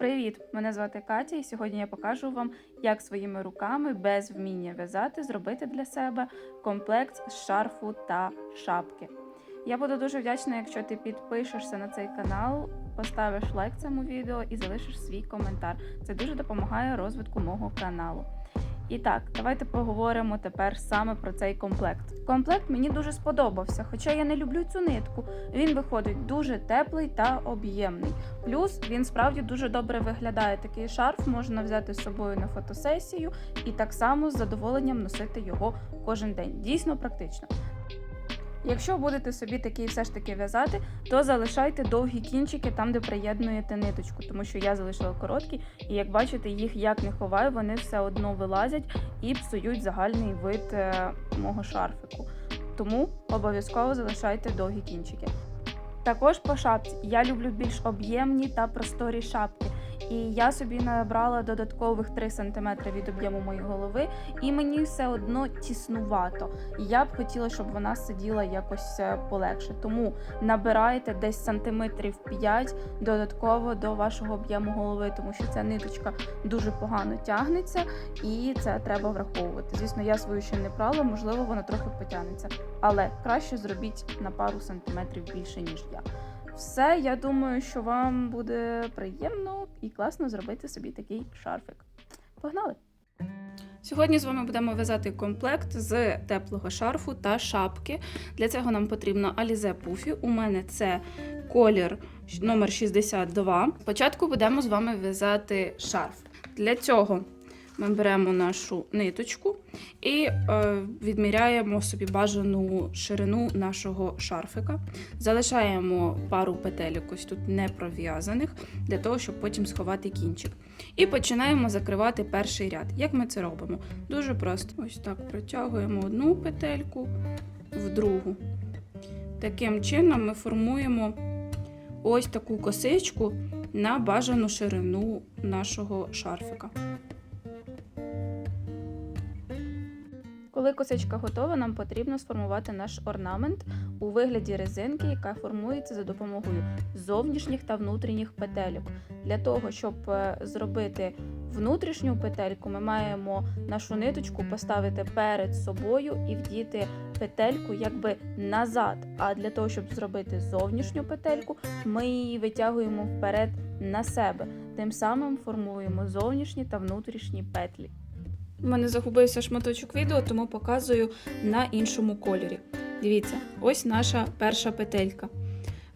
Привіт! Мене звати Катя, і сьогодні я покажу вам, як своїми руками без вміння в'язати зробити для себе комплект з шарфу та шапки. Я буду дуже вдячна, якщо ти підпишешся на цей канал, поставиш лайк цьому відео і залишиш свій коментар. Це дуже допомагає розвитку мого каналу. І так, давайте поговоримо тепер саме про цей комплект. Комплект мені дуже сподобався, хоча я не люблю цю нитку. Він виходить дуже теплий та об'ємний. Плюс він справді дуже добре виглядає. Такий шарф можна взяти з собою на фотосесію і так само з задоволенням носити його кожен день. Дійсно практично. Якщо будете собі такий все ж таки в'язати, то залишайте довгі кінчики там, де приєднуєте ниточку, тому що я залишила короткі, і як бачите, їх як не ховаю, вони все одно вилазять і псують загальний вид е, мого шарфику. Тому обов'язково залишайте довгі кінчики. Також по шапці я люблю більш об'ємні та просторі шапки. І я собі набрала додаткових 3 см від об'єму моєї голови, і мені все одно тіснувато. Я б хотіла, щоб вона сиділа якось е, полегше. Тому набирайте десь сантиметрів 5 додатково до вашого об'єму голови, тому що ця ниточка дуже погано тягнеться, і це треба враховувати. Звісно, я свою ще не прала, можливо, вона трохи потягнеться, але краще зробіть на пару сантиметрів більше ніж я. Все, я думаю, що вам буде приємно і класно зробити собі такий шарфик. Погнали! Сьогодні з вами будемо в'язати комплект з теплого шарфу та шапки. Для цього нам потрібно Alize Puffy. У мене це колір номер 62. Спочатку будемо з вами в'язати шарф. Для цього ми беремо нашу ниточку і е, відміряємо собі бажану ширину нашого шарфика. Залишаємо пару петелек ось тут не пров'язаних, для того, щоб потім сховати кінчик. І починаємо закривати перший ряд. Як ми це робимо? Дуже просто. Ось так протягуємо одну петельку в другу. Таким чином ми формуємо ось таку косичку на бажану ширину нашого шарфика. Коли косичка готова, нам потрібно сформувати наш орнамент у вигляді резинки, яка формується за допомогою зовнішніх та внутрішніх петельок. Для того, щоб е, зробити внутрішню петельку, ми маємо нашу ниточку поставити перед собою і вдіти петельку якби назад. А для того, щоб зробити зовнішню петельку, ми її витягуємо вперед на себе. Тим самим формуємо зовнішні та внутрішні петлі. У мене загубився шматочок відео, тому показую на іншому кольорі. Дивіться, ось наша перша петелька.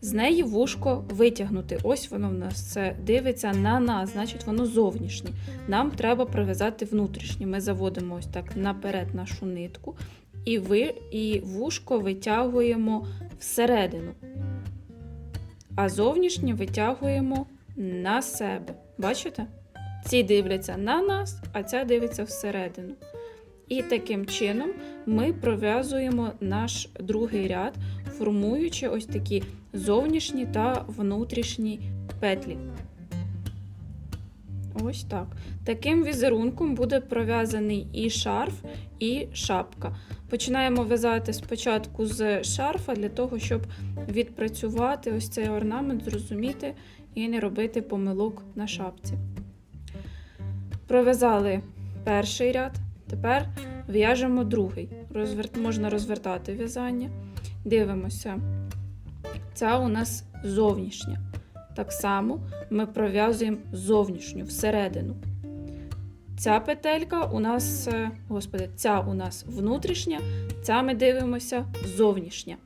З неї вушко витягнути. Ось воно в нас це дивиться на нас, значить воно зовнішнє. Нам треба пров'язати внутрішнє. Ми заводимо ось так наперед нашу нитку, і ви, і вушко витягуємо всередину. А зовнішнє витягуємо на себе. Бачите? Ці дивляться на нас, а ця дивиться всередину. І таким чином ми пров'язуємо наш другий ряд, формуючи ось такі зовнішні та внутрішні петлі. Ось так. Таким візерунком буде пров'язаний і шарф, і шапка. Починаємо в'язати спочатку з шарфа для того, щоб відпрацювати ось цей орнамент, зрозуміти і не робити помилок на шапці. Пров'язали перший ряд, тепер в'яжемо другий. Розвер... Можна розвертати в'язання. Дивимося. Ця у нас зовнішня. Так само ми пров'язуємо зовнішню всередину. Ця петелька у нас, е, господи, ця у нас внутрішня, ця ми дивимося зовнішня.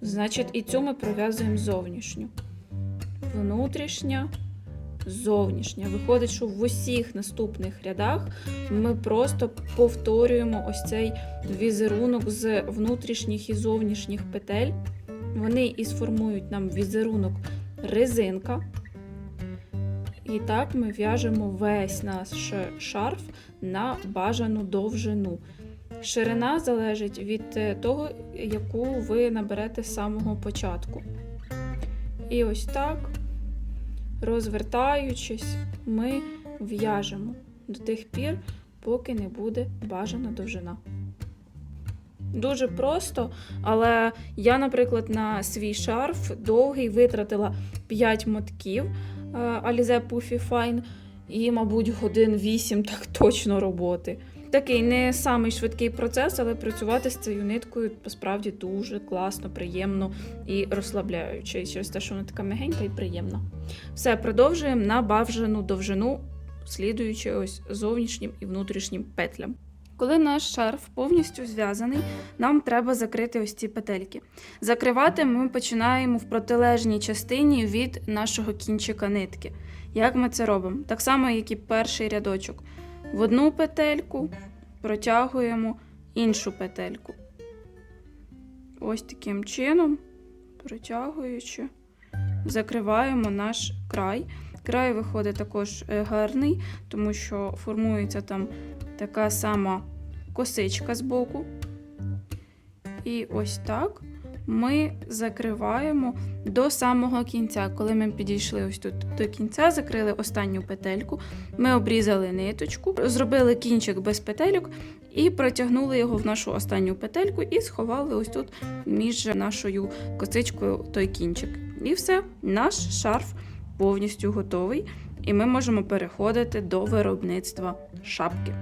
Значить, і цю ми пров'язуємо зовнішню. Внутрішня, зовнішня. Виходить, що в усіх наступних рядах ми просто повторюємо ось цей візерунок з внутрішніх і зовнішніх петель. Вони і сформують нам візерунок резинка. І так ми в'яжемо весь наш шарф на бажану довжину. Ширина залежить від е, того, яку ви наберете з самого початку. І ось так розвертаючись, ми в'яжемо до тих пір, поки не буде бажана довжина. Дуже просто, але я, наприклад, на свій шарф довгий витратила 5 мотків. е, Alize Puffy Fine і, мабуть, годин 8 так точно роботи. Такий не самий швидкий процес, але працювати з цією ниткою справді дуже класно, приємно і розслабляюче. Через те, що вона така м'ягенька і приємна. Все, продовжуємо на бавжену довжину, слідуючи ось зовнішнім і внутрішнім петлям. Коли наш шарф повністю зв'язаний, нам треба закрити ось ці петельки. Закривати ми починаємо в протилежній частині від нашого кінчика нитки. Як ми це робимо? Так само, як і перший рядочок. В одну петельку протягуємо іншу петельку. Ось таким чином, протягуючи, закриваємо наш край. Край виходить також е, гарний, тому що формується там така сама косичка з боку. І ось так ми закриваємо до самого кінця. Коли ми підійшли ось тут до кінця, закрили останню петельку, ми обрізали ниточку, зробили кінчик без петельок і протягнули його в нашу останню петельку і сховали ось тут між нашою косичкою той кінчик. І все, наш шарф повністю готовий, і ми можемо переходити до виробництва шапки.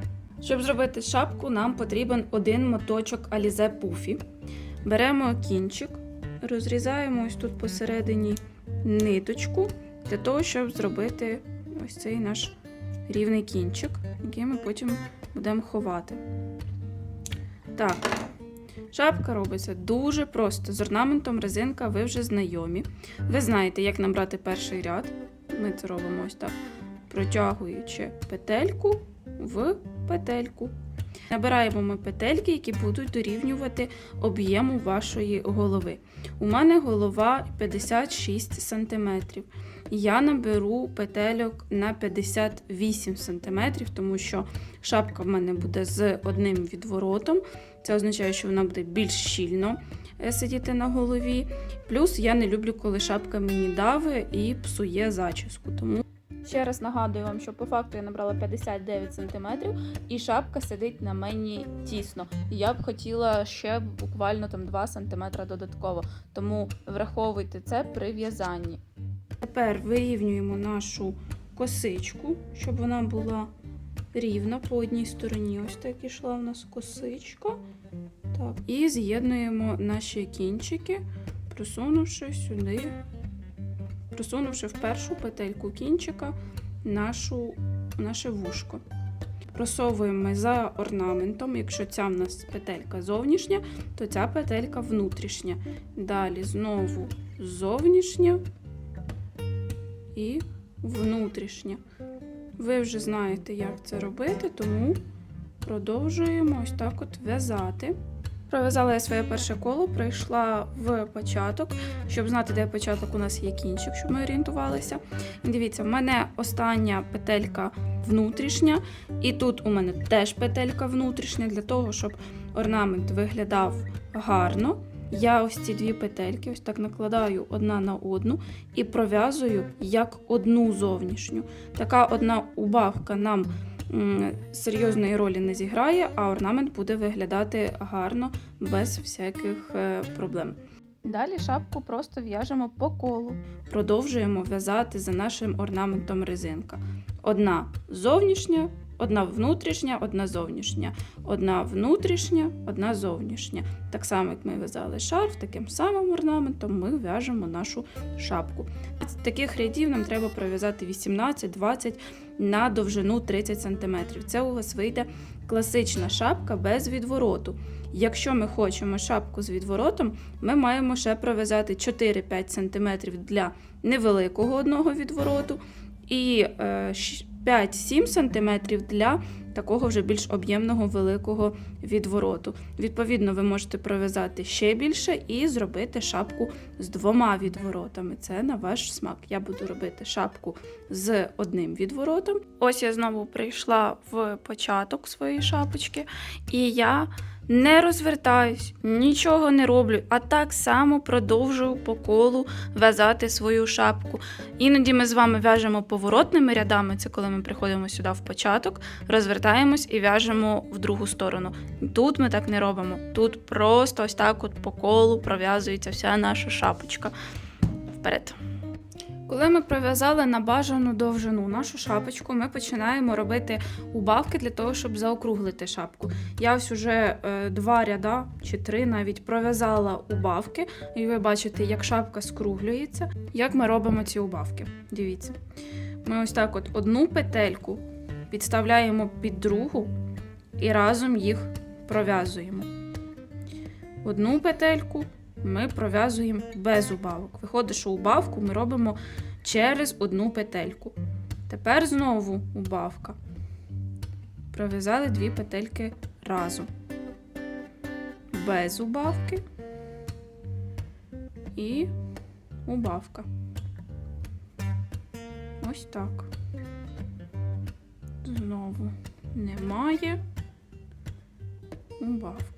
Щоб зробити шапку, нам потрібен один моточок Alize Puffy. Беремо кінчик, розрізаємо ось тут посередині ниточку для того, щоб зробити ось цей наш рівний кінчик, який ми потім будемо ховати. Так, шапка робиться дуже просто. З орнаментом резинка ви вже знайомі. Ви знаєте, як набрати перший ряд. Ми це робимо ось так, протягуючи петельку в петельку. Набираємо ми петельки, які будуть дорівнювати об'єму вашої голови. У мене голова 56 см. Я наберу петельок на 58 см, тому що шапка в мене буде з одним відворотом. Це означає, що вона буде більш щільно е, сидіти на голові. Плюс я не люблю, коли шапка мені дави і псує зачіску. Тому Ще раз нагадую вам, що по факту я набрала 59 см і шапка сидить на мені тісно. Я б хотіла ще буквально там 2 см додатково, тому враховуйте це при в'язанні. Тепер вирівнюємо нашу косичку, щоб вона була рівна по одній стороні. Ось так ішла в нас косичка. Так. І з'єднуємо наші кінчики, просунувши сюди просунувши в першу петельку кінчика нашу, наше вушко. Просовуємо ми за орнаментом, якщо ця в нас петелька зовнішня, то ця петелька внутрішня. Далі знову зовнішня і внутрішня. Ви вже знаєте, як це робити, тому продовжуємо ось так от в'язати. Пров'язала я своє перше коло, прийшла в початок, щоб знати, де початок у нас є кінчик, щоб ми орієнтувалися. Дивіться, в мене остання петелька внутрішня, і тут у мене теж петелька внутрішня, для того, щоб орнамент виглядав гарно. Я ось ці дві петельки ось так накладаю одна на одну і пров'язую як одну зовнішню. Така одна убавка нам серйозної ролі не зіграє, а орнамент буде виглядати гарно, без всяких е, проблем. Далі шапку просто в'яжемо по колу. Продовжуємо в'язати за нашим орнаментом резинка. Одна зовнішня, одна внутрішня, одна зовнішня, одна внутрішня, одна зовнішня. Так само, як ми в'язали шарф, таким самим орнаментом ми в'яжемо нашу шапку. З таких рядів нам треба пров'язати 18-20 на довжину 30 см. Це у вас вийде класична шапка без відвороту. Якщо ми хочемо шапку з відворотом, ми маємо ще пров'язати 4-5 см для невеликого одного відвороту і е, 5-7 см для такого вже більш об'ємного великого відвороту. Відповідно, ви можете пров'язати ще більше і зробити шапку з двома відворотами. Це на ваш смак. Я буду робити шапку з одним відворотом. Ось я знову прийшла в початок своєї шапочки, і я не розвертаюсь, нічого не роблю, а так само продовжую по колу в'язати свою шапку. Іноді ми з вами в'яжемо поворотними рядами, це коли ми приходимо сюди в початок, розвертаємось і в'яжемо в другу сторону. Тут ми так не робимо. Тут просто ось так от по колу пров'язується вся наша шапочка. Вперед. Коли ми пров'язали на бажану довжину нашу шапочку, ми починаємо робити убавки для того, щоб заокруглити шапку. Я ось уже е, два ряда чи три навіть пров'язала убавки, і ви бачите, як шапка скруглюється, як ми робимо ці убавки. Дивіться. Ми ось так от одну петельку підставляємо під другу і разом їх пров'язуємо. Одну петельку ми пров'язуємо без убавок. Виходить, що убавку ми робимо через одну петельку. Тепер знову убавка. Пров'язали дві петельки разом. Без убавки і убавка. Ось так. Знову немає. Убавка.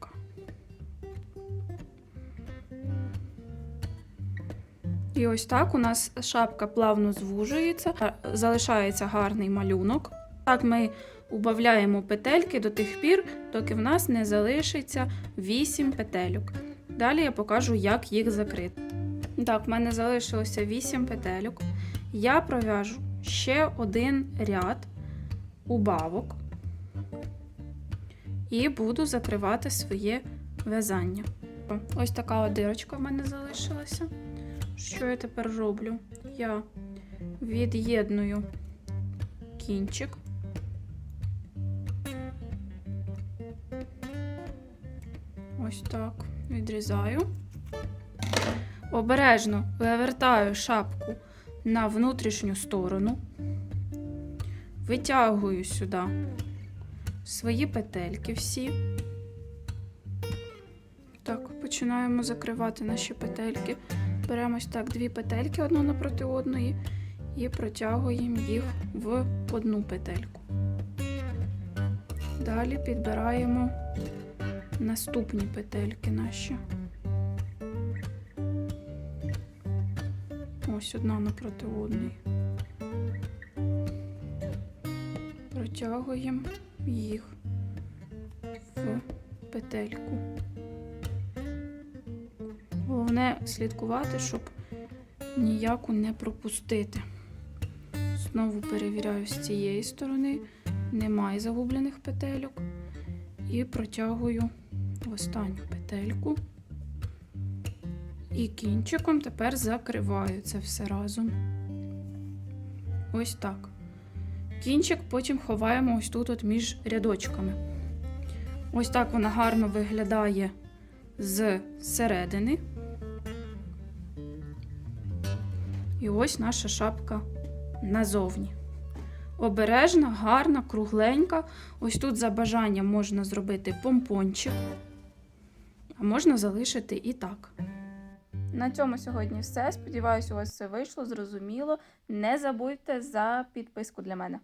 І ось так у нас шапка плавно звужується, залишається гарний малюнок. Так ми убавляємо петельки до тих пір, доки в нас не залишиться 8 петельок. Далі я покажу, як їх закрити. Так, в мене залишилося 8 петельок. Я пров'яжу ще один ряд убавок і буду закривати своє в'язання. Ось така дирочка в мене залишилася. Що я тепер роблю? Я від'єдную кінчик. Ось так відрізаю. Обережно вивертаю шапку на внутрішню сторону, витягую сюди свої петельки всі. Так, починаємо закривати наші петельки. Беремо ось так дві петельки одну напроти одної і протягуємо їх в одну петельку. Далі підбираємо наступні петельки наші. Ось одна напроти одної. Протягуємо їх в петельку. Головне слідкувати, щоб ніяку не пропустити. Знову перевіряю з цієї сторони, немає загублених петельок. І протягую останню петельку. І кінчиком тепер закриваю це все разом. Ось так. Кінчик потім ховаємо ось тут от між рядочками. Ось так вона гарно виглядає з середини. І ось наша шапка назовні. Обережна, гарна, кругленька. Ось тут за бажанням можна зробити помпончик, а можна залишити і так. На цьому сьогодні все. Сподіваюсь, у вас все вийшло, зрозуміло. Не забудьте за підписку для мене.